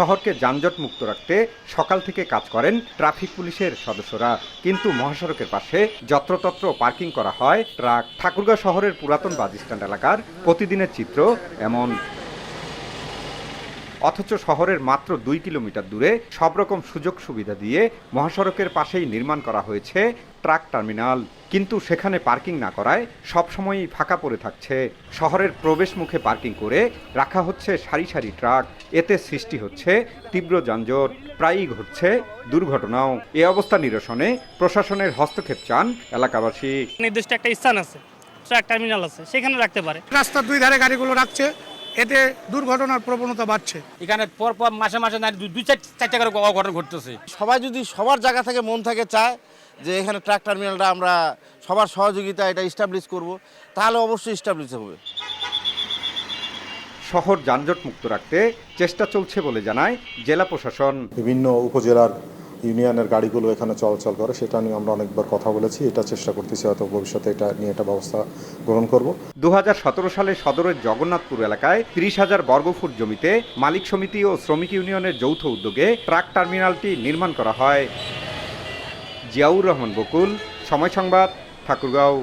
শহরকে যানজট মুক্ত রাখতে সকাল থেকে কাজ করেন ট্রাফিক পুলিশের সদস্যরা। কিন্তু মহাসড়কের পাশে যত্রতত্র পার্কিং করা হয় ট্রাক। ঠাকুরগাঁও শহরের পুরাতন বাস স্ট্যান্ড এলাকার প্রতিদিনের চিত্র এমন। অথচ শহরের মাত্র দুই কিলোমিটার দূরে সব রকম সুযোগ সুবিধা দিয়ে মহাসড়কের পাশেই নির্মাণ করা হয়েছে ট্রাক টার্মিনাল। কিন্তু সেখানে পার্কিং না করায় সবসময়ই ফাঁকা পড়ে থাকছে। শহরের প্রবেশ মুখে পার্কিং করে রাখা হচ্ছে সারি সারি ট্রাক। এতে সৃষ্টি হচ্ছে তীব্র যানজট প্রায়ই ঘটছে দুর্ঘটনাও। এ অবস্থা নিরসনে প্রশাসনের হস্তক্ষেপ চান এলাকাবাসী। নির্দিষ্ট একটা স্থান আছে ট্রাক টার্মিনাল আছে সেখানে রাখতে পারে। রাস্তার দুই ধারে গাড়িগুলো রাখছে। এতে দুর্ঘটনার প্রবণতা বাড়ছে। এখানে পর পর মাসে মাসে দুই দুই চার চারটা করে অঘটন ঘটতেছে। সবাই যদি সবার জায়গা থেকে মন থেকে চায় যে এখানে ট্রাক টার্মিনালটা আমরা সবার সহযোগিতা এটা স্টাবলিশ করব তাহলে অবশ্যই স্টাবলিশ হবে। শহর যানজট মুক্ত রাখতে চেষ্টা চলছে বলে জানায় জেলা প্রশাসন। বিভিন্ন উপজেলার ইউনিয়নের গাড়িগুলো এখানে চলাচল করে, সেটা নিয়ে আমরা অনেকবার কথা বলেছি। এটা চেষ্টা করতেছি হয়তো ভবিষ্যতে এটা নিয়ে একটা ব্যবস্থা গ্রহণ করব। দু হাজার সতেরো সালে সদরের জগন্নাথপুর এলাকায় ত্রিশ হাজার বর্গফুট জমিতে মালিক সমিতি ও শ্রমিক ইউনিয়নের যৌথ উদ্যোগে ট্রাক টার্মিনালটি নির্মাণ করা হয়। জিয়াউর রহমান বকুল, সময় সংবাদ, ঠাকুরগাঁও।